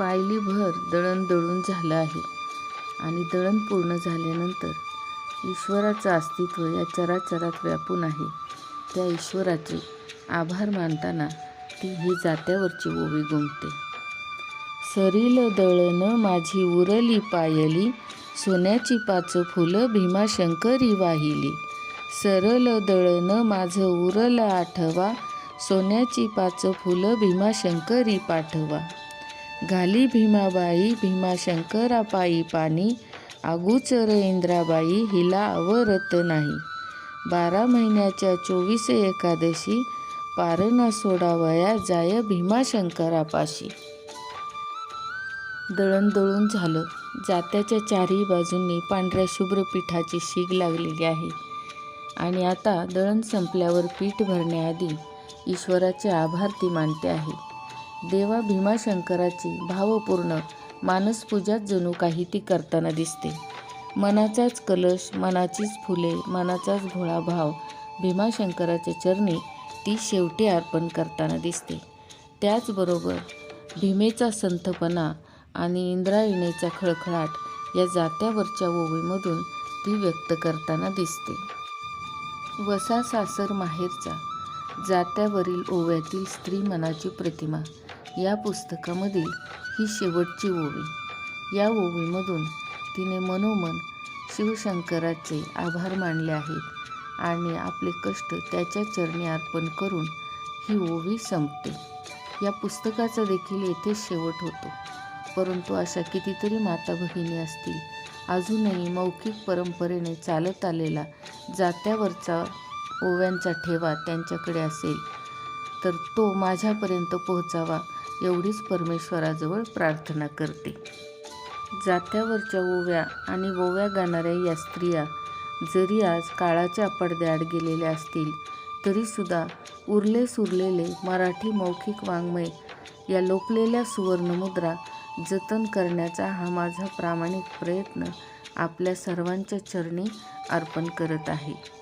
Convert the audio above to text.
पायलीभर दळण दळून झालं आहे आणि दळण पूर्ण झाल्यानंतर ईश्वराचं अस्तित्व या चराचरात व्यापून आहे. त्या ईश्वराचे आभार मानताना ती ही जात्यावरची ओवी गुंगते सरील दळण माझी उरली पायली सोन्याची पाच फुलं भीमाशंकरी वाहिली. सरल दळण माझं उरलं आठवा सोन्याची पाच फुलं भीमाशंकरी पाठवा. घाली भीमाबाई भीमाशंकरापायी पाणी आगुचर इंद्राबाई हिला अवरत नाही. बारा महिन्याच्या चोवीस एकादशी पारणा सोडावया जाय भीमाशंकरापाशी. दळण दळून झालं. जात्याच्या चारही बाजूंनी पांढऱ्या शुभ्र पिठाची शीग लागलेली आहे. आणि आता दळण संपल्यावर पीठ भरण्याआधी ईश्वराचे आभार ती मानते आहे. देवा भीमाशंकराची भावपूर्ण मानसपूजाच जणू काही ती करताना दिसते. मनाचाच कलश मनाचीच फुले मनाचाच भोळा भाव भीमाशंकराच्या चरणी ती शेवटी अर्पण करताना दिसते. त्याचबरोबर भीमेचा संथपणा आणि इंद्रायणीचा खळखळाट या जात्यावरच्या ओवीमधून ती व्यक्त करताना दिसते. वसा सासर माहेरचा जात्यावरील ओव्यातील स्त्री मनाची प्रतिमा या पुस्तकामधील ही शेवटची ओवी. या ओवीमधून तिने मनोमन शिवशंकराचे आभार मानले आहेत आणि आपले कष्ट त्याच्या चरणी अर्पण करून ही ओवी संपते. या पुस्तकाचा देखील येथे शेवट होतो. परंतु अशा कितीतरी माता भगिनी असतील अजूनही मौखिक परंपरेने चालत आलेला जात्यावरचा ओव्यांचा ठेवा त्यांच्याकडे असेल तर तो माझ्यापर्यंत पोहोचावा एवढीच परमेश्वराजवळ प्रार्थना करते. जात्यावरच्या ओव्या आणि ओव्या गाणाऱ्या या स्त्रिया जरी आज काळाच्या पडद्याआड गेलेल्या असतील तरीसुद्धा उरले सुरलेले मराठी मौखिक वाङ्मय या लोपलेल्या सुवर्णमुद्रा जतन करण्याचा हा माझा प्रामाणिक प्रयत्न आपल्या सर्वांच्या चरणी अर्पण करत आहे.